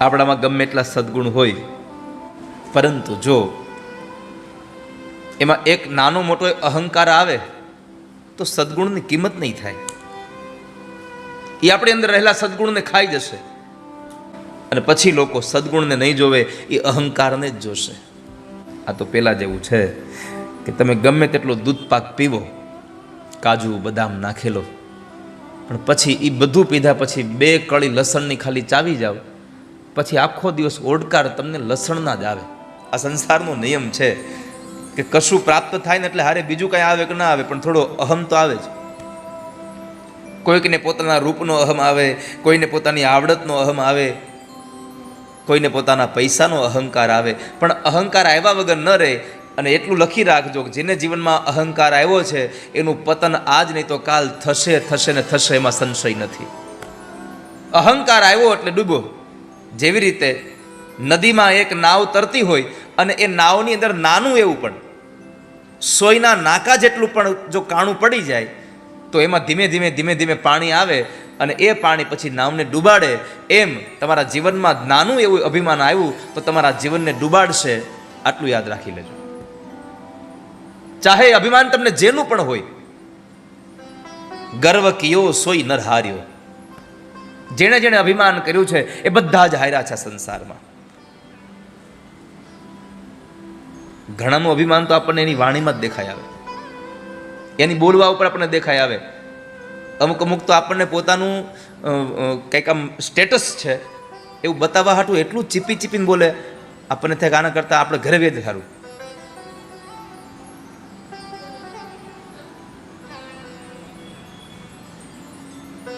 આપણામાં ગમે એટલા સદગુણ હોય, પરંતુ જો એમાં એક નાનો મોટો અહંકાર આવે, તો સદગુણની કિંમત નહીં થાય. એ આપણી અંદર રહેલા સદગુણને ખાઈ જશે. અને પછી લોકો સદગુણને નહીં જોવે, એ અહંકારને જ જોશે. આ તો પહેલાં જેવું છે કે તમે ગમે તેટલો દૂધ પાક પીવો, કાજુ, બદામ નાખેલો, પણ પછી એ બધું પીધા પછી બે કળી લસણની ખાલી ચાવી જાવ પછી આખો દિવસ ઓડકાર તમને લસણના જ આવે. આ સંસારનો નિયમ છે કે કશું પ્રાપ્ત થાય ને એટલે હારે બીજું કાંઈ આવે કે ના આવે, પણ થોડો અહમ તો આવે જ. કોઈકને પોતાના રૂપનો અહમ આવે, કોઈને પોતાની આવડતનો અહમ આવે, કોઈને પોતાના પૈસાનો અહંકાર આવે. પણ અહંકાર આવ્યા વગર ન રહે અને એટલું લખી રાખજો કે જેને જીવનમાં અહંકાર આવ્યો છે, એનું પતન આજ નહીં તો કાલ થશે થશે ને થશે, એમાં સંશય નથી. અહંકાર આવ્યો એટલે ડૂબો જેવી રીતે નદીમાં એક નાવ તરતી હોય અને એ નાવની અંદર નાનું એવું પણ, સોયના નાકા જેટલું પણ જો કાણું પડી જાય, તો એમાં ધીમે ધીમે ધીમે ધીમે પાણી આવે અને એ પાણી પછી નાવને ડૂબાડે. એમ તમારા જીવનમાં નાનું એવું અભિમાન આવ્યું તો તમારા જીવનને ડૂબાડશે. આટલું યાદ રાખી લેજો. ચાહે અભિમાન તમને જેનું પણ હોય, ગર્વ કિયો સોય નર હાર્યો જેણે જેણે અભિમાન કર્યું છે એ બધા જ હાયરા છે સંસારમાં. ઘણાનું અભિમાન તો આપણને એની વાણીમાં જ દેખાય આવે. એની બોલવા ઉપર આપણને દેખાય આવે. અમુક અમુક તો આપણને પોતાનું કંઈક આમ સ્ટેટસ છે એવું બતાવવા હાટું એટલું ચીપી ચીપીને બોલે, આપણને થાય આના કરતાં આપણે ઘરે વેદ સારું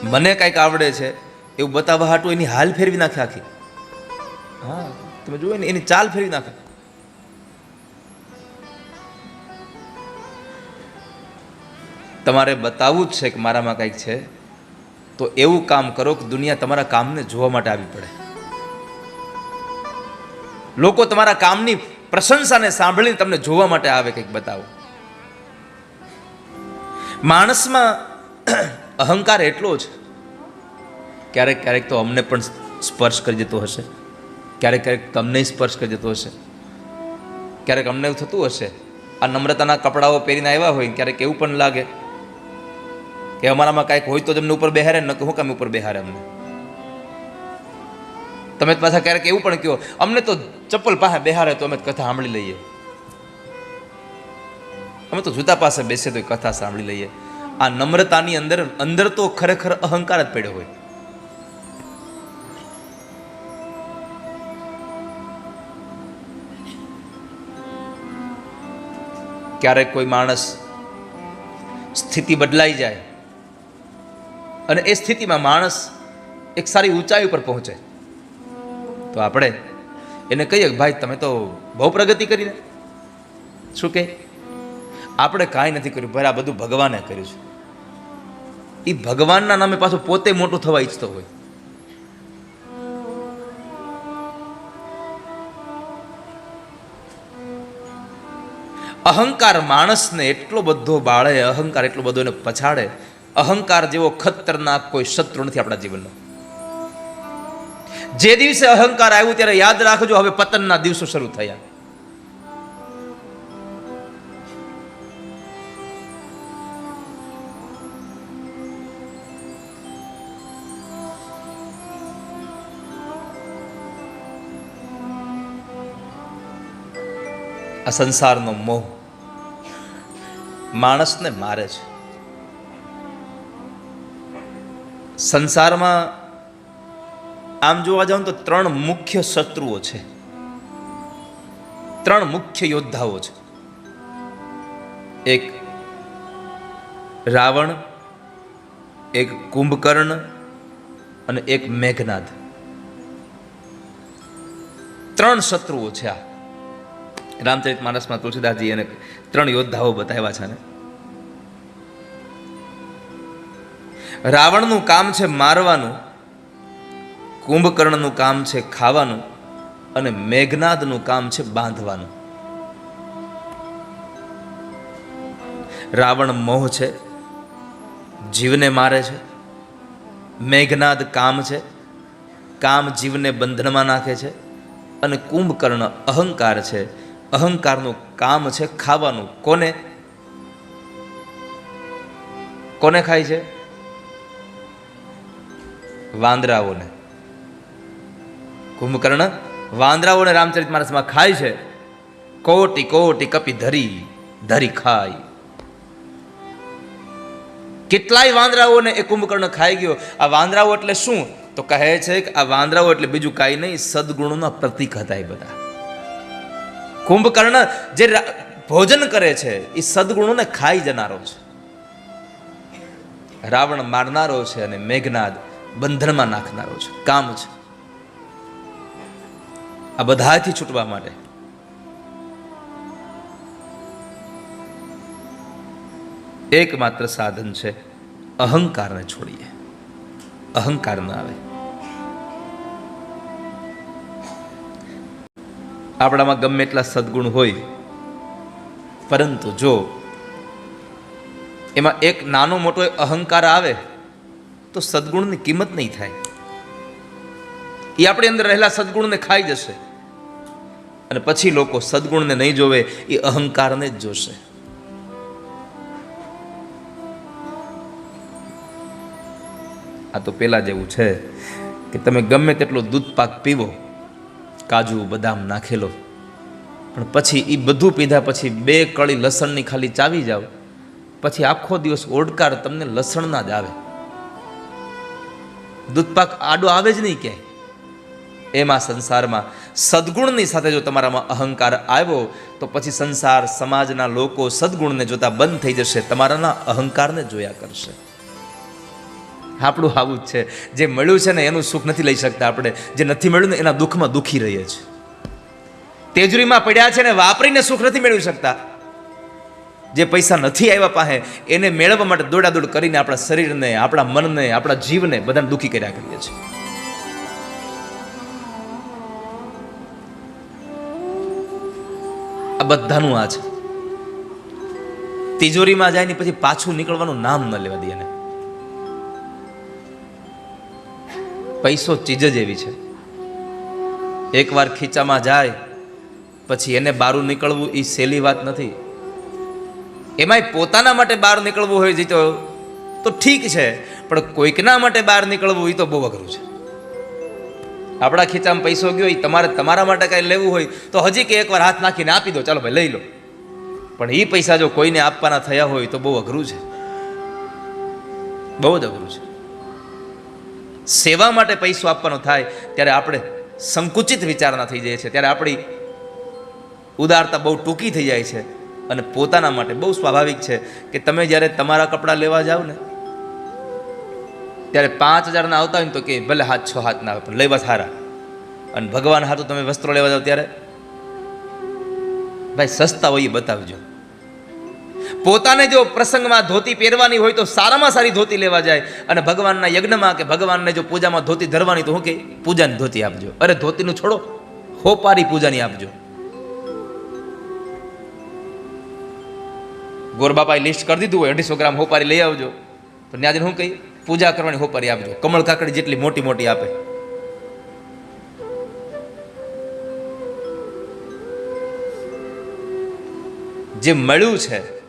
મને કંઈક આવડે છે એવું બતાવવા હાટું એની હાલ ફેરવી નાખે આખી. હા, તમે જુઓ ને એની ચાલ ફેરવી નાખે. તમારે બતાવવું જ છે કે મારામાં કંઈક છે, તો એવું કામ કરો કે દુનિયા તમારા કામને જોવા માટે આવી પડે. લોકો તમારા કામની પ્રશંસાને સાંભળીને તમને જોવા માટે આવે કંઈક બતાવો. માણસમાં અહંકાર એટલો છે ક્યારેક ક્યારેક તો અમને પણ સ્પર્શ કરી જતો હશે. ક્યારેક ક્યારેક તમને સ્પર્શ કરી જતો હશે. ક્યારેક અમને એવું થતું હશે. આ નમ્રતાના કપડાઓ પહેરીને આવ્યા હોય ક્યારેક એવું પણ લાગે કે અમારામાં કાંઈક હોય તો જ ઉપર બેહારે, ન કે હું કામ ઉપર બેહારે અમને? તમે પાછા ક્યારેક એવું પણ કહો, અમને તો ચપ્પલ પાસે બેહારે તો અમે કથા સાંભળી લઈએ. અમે તો જૂતા પાસે બેસે તો કથા સાંભળી લઈએ. આ નમ્રતાની અંદર અંદર તો ખરેખર અહંકાર જ પડ્યો હોય. ક્યારેક કોઈ માણસ સ્થિતિ બદલાઈ જાય અને એ સ્થિતિમાં માણસ એક સારી ઊંચાઈ ઉપર પહોંચે. તો આપણે એને કહીએ કે ભાઈ, તમે તો બહુ પ્રગતિ કરીને શું કહે? આપણે કાંઈ નથી કર્યું ભાઈ આ બધું ભગવાને કર્યું છે. એ ભગવાનના નામે પાછું પોતે મોટું થવા ઈચ્છતો હોય. અહંકાર માણસને એટલો બધો બાળે, અહંકાર એટલો બધો એને પછાડે, અહંકાર જેવો ખતરનાક કોઈ શત્રુ નથી આપણા જીવનનો. જે દિવસે અહંકાર આવ્યું ત્યારે યાદ રાખજો, હવે પતનના દિવસો શરૂ થયા. આ સંસારનો મોહ માણસને મારે છે. સંસારમાં આમ જોવા જાવ તો ત્રણ મુખ્ય શત્રુઓ છે. ત્રણ મુખ્ય યોદ્ધાઓ છે. એક રાવણ, એક કુંભકર્ણ અને એક મેઘનાદ. ત્રણ શત્રુઓ છે આ. રામચરિત માનસમાં તુલસીદાસજી એને ત્રણ યોદ્ધાઓ બતાવ્યા છે રાવણનું કામ છે મારવાનું, કુંભકર્ણનું કામ છે ખાવાનું અને મેઘનાદનું કામ છે બાંધવાનું. રાવણ મોહ છે, જીવને મારે છે, મેઘનાદ કામ છે, કામ જીવને બંધનમાં નાખે છે અને કુંભકર્ણ અહંકાર છે અહંકારનું કામ છે ખાવાનું. કોને? કોને ખાય છે? વાંદરાઓને. કુંભકર્ણ વાંદરાઓને રામચરિત માનસમાં ખાય છે. કોટી કોટી કપી ધરી ધરી ખાય. કેટલાય વાંદરાઓને એ કુંભકર્ણ ખાઈ ગયો. આ વાંદરાઓ એટલે શું? તો કહે છે કે આ વાંદરાઓ એટલે બીજું કાંઈ નહીં, સદગુણોના પ્રતીક હતા એ બધા. કુંભકર્ણ જે ભોજન કરે છે, એ સદગુણોને ખાઈ જનારો છે. રાવણ મારનારો છે અને મેઘનાદ બંધનમાં નાખનારો છે. કામ છે. આ બધાથી છૂટવા માટે. એકમાત્ર સાધન છે અહંકારને છોડીએ. અહંકાર ન આવે. આપણામાં ગમે એટલા સદગુણ હોય. પરંતુ જો એમાં એક નાનો મોટો અહંકાર આવે, તો સદગુણની કિંમત નહીં થાય. એ આપણી અંદર રહેલા સદગુણને ખાઈ જશે. અને પછી લોકો સદગુણને નહીં જોવે, એ અહંકારને જ જોશે. આ તો પેલા જેવું છે કે તમે ગમે તેટલો દૂધ પાક પીવો કાજુ, બદામ નાખેલો. પણ પછી એ બધું પીધા પછી બે કળી લસણની ખાલી ચાવી જાવ પછી આખો દિવસ ઓડકાર તમને લસણના જ આવે. દૂધપાક આડો આવે જ નહીં ક્યાંય. એમાં સંસારમાં સદગુણની સાથે જો તમારામાં અહંકાર આવ્યો, તો પછી સંસાર સમાજના લોકો સદગુણને જોતા બંધ થઈ જશે, તમારાના અહંકારને જોયા કરશે. આપણું આવું જ છે. જે મળ્યું છે ને એનું સુખ નથી લઈ શકતા આપણે. જે નથી મળ્યું ને એના દુઃખમાં દુઃખી રહીએ છીએ. તેજરીમાં પડ્યા છે ને વાપરીને સુખ નથી મેળવી શકતા. જે પૈસા નથી આવ્યા પાસે, એને મેળવવા માટે દોડાદોડ કરીને આપણા શરીરને, આપણા મનને, આપણા જીવને બધાને દુઃખી કર્યા કરીએ છીએ. આ બધાનું આ છે. તિજોરીમાં જાય ને પછી પાછું નીકળવાનું નામ ન લેવા દે એને. પૈસો ચીજ જ એવી છે. એકવાર ખીચામાં જાય, પછી એને બહાર નીકળવું એ સહેલી વાત નથી. એમાંય પોતાના માટે બહાર નીકળવું હોય તો તો ઠીક છે, પણ કોઈકના માટે બહાર નીકળવું એ તો બહુ અઘરું છે. આપણા ખીચામાં પૈસો ગયો એ તમારે તમારા માટે કાંઈ લેવું હોય, તો હજી કે એકવાર હાથ નાખીને આપી દો, ચાલો ભાઈ લઈ લો. પણ એ પૈસા જો કોઈને આપવાના થયા હોય તો બહુ અઘરું છે. બહુ જ અઘરું છે. સેવા માટે પૈસો આપવાનો થાય, ત્યારે આપણે સંકુચિત વિચારના થઈ જાય છે. ત્યારે આપણી ઉદારતા બહુ ટૂંકી થઈ જાય છે અને પોતાના માટે બહુ સ્વાભાવિક છે કે તમે જ્યારે તમારા કપડાં લેવા જાઓ ને, ત્યારે પાંચ હજારના આવતા હોય ને તો કે ભલે હાથ છ હાથના આવે પણ લેવા સારા. અને ભગવાન હાથું તમે વસ્ત્રો લેવા જાઓ ત્યારે? ભાઈ, સસ્તા હોય એ બતાવજો. પોતાને જો પ્રસંગમાં ધોતી પહેરવાની હોય તો સારામાં સારી ધોતી લેવા જાય. અને ભગવાનના યજ્ઞમાં કે ભગવાનને જો પૂજામાં ધોતી ધરવાની તો હું કે પૂજાની ધોતી આપજો. અરે ધોતીનું છોડો, હોપારી પૂજાની આપજો. ગોરબાપાએ લિસ્ટ કરી દીધું હોય, અઢીસો ગ્રામ હોપારી લઈ આવજો. તો ત્યાં શું કહી, પૂજા કરવાની હોપારી આપજો. કમળ કાકડી જેટલી મોટી મોટી આપે. જે મળ્યું છે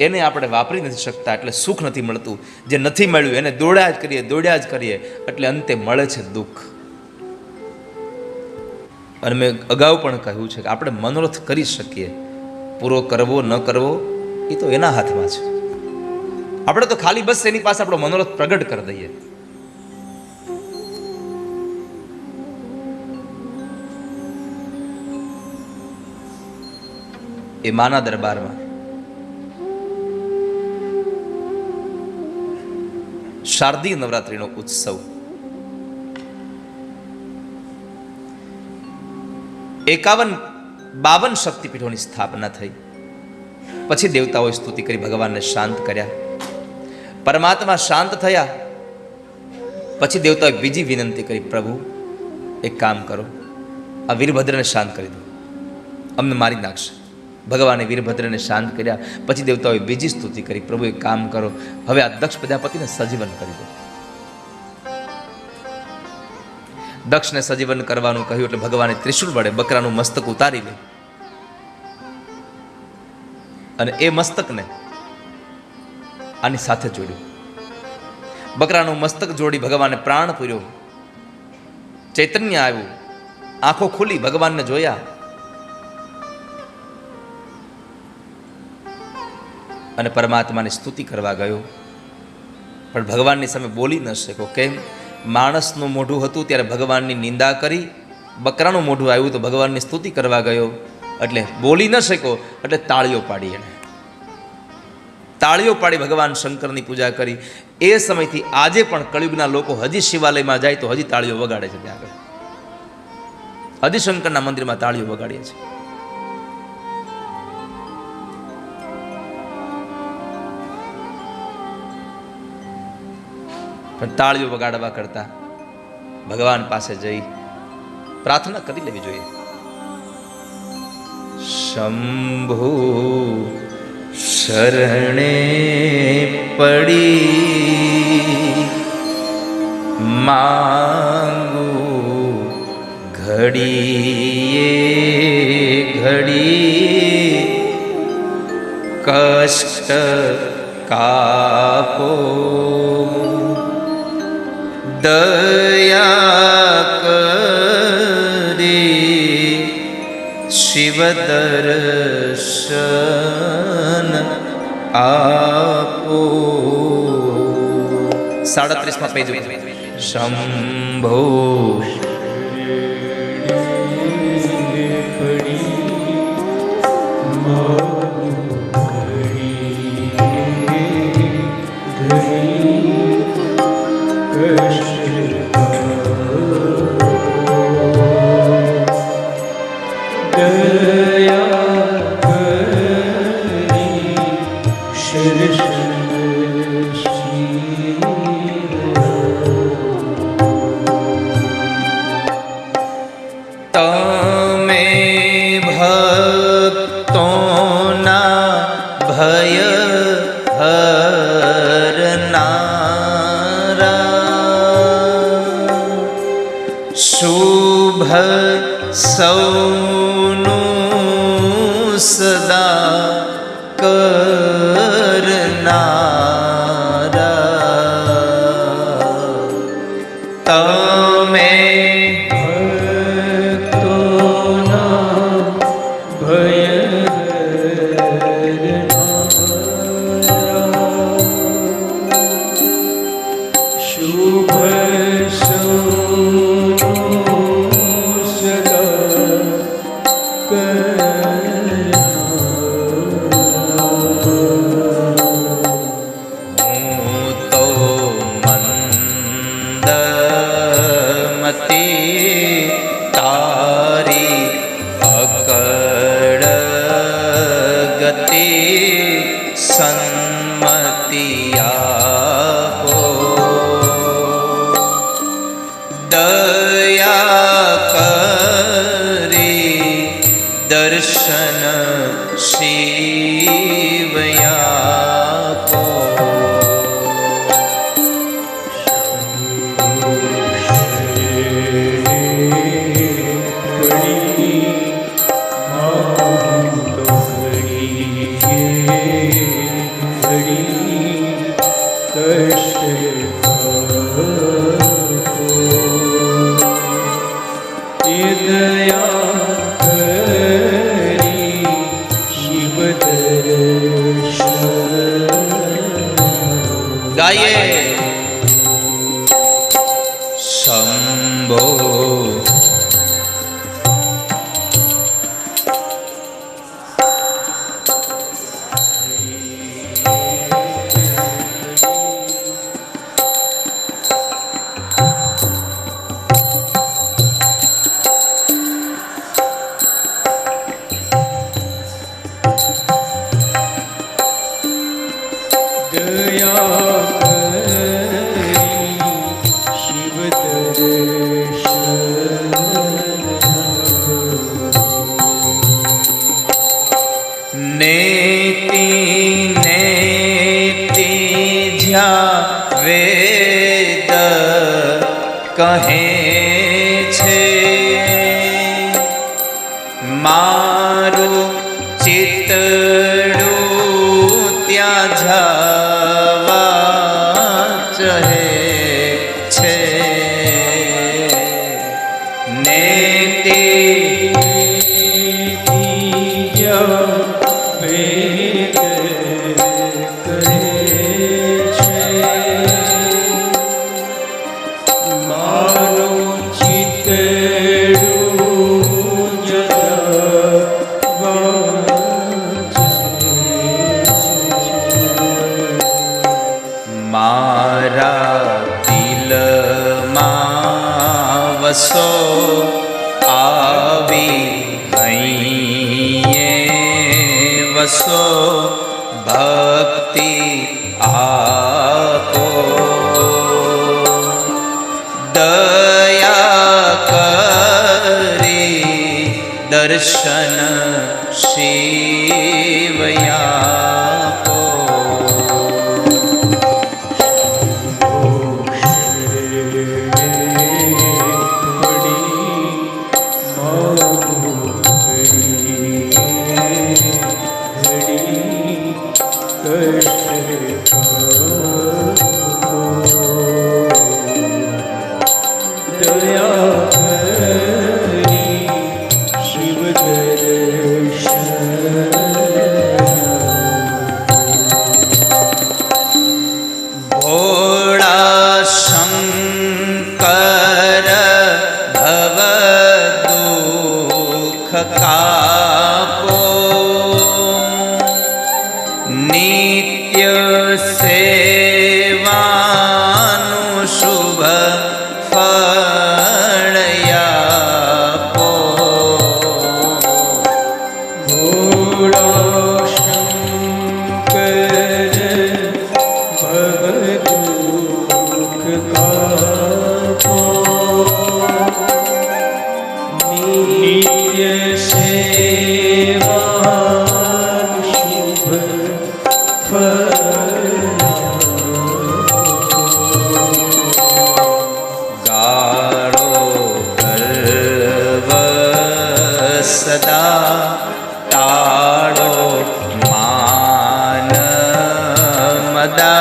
એને આપણે વાપરી નથી શકતા, એટલે સુખ નથી મળતું. જે નથી મળ્યું, એને દોડ્યા જ કરીએ, દોડ્યા જ કરીએ, એટલે અંતે મળે છે દુઃખ. અને મેં અગાઉ પણ કહ્યું છે કે આપણે મનોરથ કરી શકીએ. પૂરો કરવો, ન કરવો, એ તો એના હાથમાં છે. આપણે તો ખાલી બસ એની પાસે આપણો મનોરથ પ્રગટ કરી દઈએ. એ માના દરબારમાં શારદીય નવરાત્રિનો ઉત્સવ એકાવન બાવન શક્તિપીઠોની સ્થાપના થઈ પછી દેવતાઓએ સ્તુતિ કરી ભગવાનને શાંત કર્યા પરમાત્મા શાંત થયા પછી દેવતાઓએ બીજી વિનંતી કરી પ્રભુ એક કામ કરો આ વીરભદ્રને શાંત કરી દો અમને મારી નાખશે ભગવાને વીરભદ્રને શાંત કર્યા. પછી દેવતાઓએ બીજી સ્તુતિ કરી. પ્રભુએ કામ કરો. હવે આ દક્ષ પ્રજાપતિને સજીવન કરી દો. દક્ષને સજીવન કરવાનું કહ્યું એટલે ભગવાને ત્રિશુલ વડે બકરાનું મસ્તક ઉતારી લે. અને એ મસ્તકને આની સાથે જોડ્યું. બકરાનું મસ્તક જોડી ભગવાને પ્રાણ પૂર્યો. ચૈતન્ય આવ્યું. આંખો ખુલી ભગવાનને જોયા. અને પરમાત્માની સ્તુતિ કરવા ગયો. પણ ભગવાનની સામે બોલી ન શક્યો. કેમ? માણસનું મોઢું હતું, ત્યારે ભગવાનની નિંદા કરી. બકરાનું મોઢું આવ્યું તો ભગવાનની સ્તુતિ કરવા ગયો. એટલે બોલી ન શક્યો, એટલે તાળીઓ પાડી એણે. તાળીઓ પાડી ભગવાન શંકરની પૂજા કરી. એ સમયથી આજે પણ કળિયુગના લોકો હજી શિવાલયમાં જાય તો હજી તાળીઓ વગાડે છે ત્યાં આગળ. હજી શંકરના મંદિરમાં તાળીઓ વગાડીએ છે પણ તાળીઓ વગાડવા કરતા ભગવાન પાસે જઈ પ્રાર્થના કરી લેવી જોઈએ. શંભુ, શરણે પડી, માંગુ ઘડીએ ઘડી, કષ્ટ કાપો. દયા કરે શિવ દર્શન આપો સાડત્રીસમાં પેજ શંભો ભક્તોના ભય હરનારા શુભ સૌનું શુભ દર્શન ગાયે જ્યાં ભક્તિ આપો દયા કરી દર્શન সদা